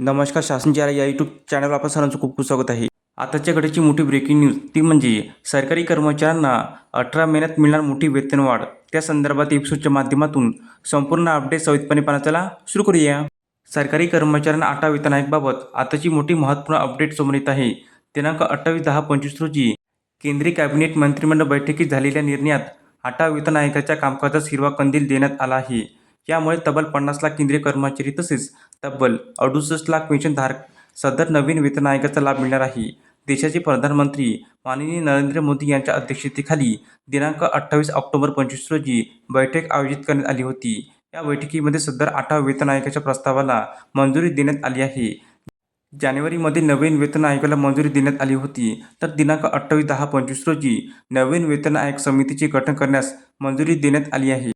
नमस्कार शासनच्या या यूट्यूब चॅनलवर आपण सर्वांचं खूप खूप स्वागत आहे. आताच्या घडीची मोठी ब्रेकिंग न्यूज ती म्हणजे सरकारी कर्मचाऱ्यांना अठरा महिन्यात मिळणार मोठी वेतनवाढ त्या संदर्भात एपिसोडच्या माध्यमातून संपूर्ण अपडेट सवितपणे पाहण्याला सुरू करूया. सरकारी कर्मचाऱ्यांना आठा वेतन आयोगाबाबत आताची मोठी महत्त्वपूर्ण अपडेट समोर येत आहे. दिनांक अठ्ठावीस दहा पंचवीस रोजी केंद्रीय कॅबिनेट मंत्रिमंडळ बैठकीत झालेल्या निर्णयात आठा वेतन आयोगाच्या कामकाजास हिरवा कंदील देण्यात आला आहे. यामुळे तब्बल पन्नास लाख केंद्रीय कर्मचारी तसेच तब्बल अडुसष्ट लाख पेन्शनधारक सदर नवीन वेतन आयोगाचा लाभ मिळणार आहे. देशाचे प्रधानमंत्री माननीय नरेंद्र मोदी यांच्या अध्यक्षतेखाली दिनांक अठ्ठावीस ऑक्टोबर पंचवीस रोजी बैठक आयोजित करण्यात आली होती. या बैठकीमध्ये सदर आठवा वेतन आयोगाच्या प्रस्तावाला मंजुरी देण्यात आली आहे. जानेवारीमध्ये नवीन वेतन आयोगाला मंजुरी देण्यात आली होती. तर दिनांक अठ्ठावीस दहा पंचवीस रोजी नवीन वेतन आयोग समितीचे गठन करण्यास मंजुरी देण्यात आली आहे.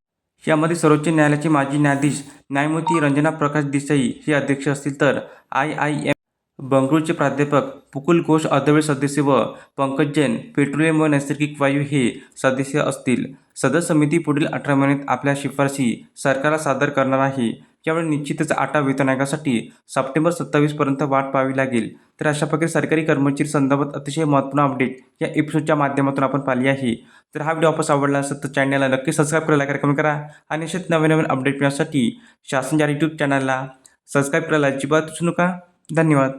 यामध्ये सर्वोच्च न्यायालयाचे माजी न्यायाधीश न्यायमूर्ती रंजना प्रकाश देसाई हे अध्यक्ष असतील तर आय आय एम बंगळूरचे प्राध्यापक पुकुल घोष अर्धवेळ सदस्य व पंकज जैन पेट्रोलियम व नैसर्गिक वायू हे सदस्य असतील. सदर समिती पुढील अठरा महिन्यात आपल्या शिफारसी सरकारला सादर करणार आहे. यावेळी निश्चितच आटा वेतन आयोगासाठी सप्टेंबर सत्तावीसपर्यंत वाट पाहावी लागेल. तर अशा प्रकारे सरकारी कर्मचारी संदर्भात अतिशय महत्त्वपूर्ण अपडेट या एपिसोडच्या माध्यमातून आपण पाहिली आहे. तर हा व्हिडिओ आपण आवडला असेल तर चॅनलला नक्की सबस्क्राईब करायला करा कमेंट करा आणि असेच नवीन नवीन अपडेट मिळण्यासाठी शासनच्या यूट्यूब चॅनलला सबस्क्राईब करायला अजिबात विसरू नका. धन्यवाद.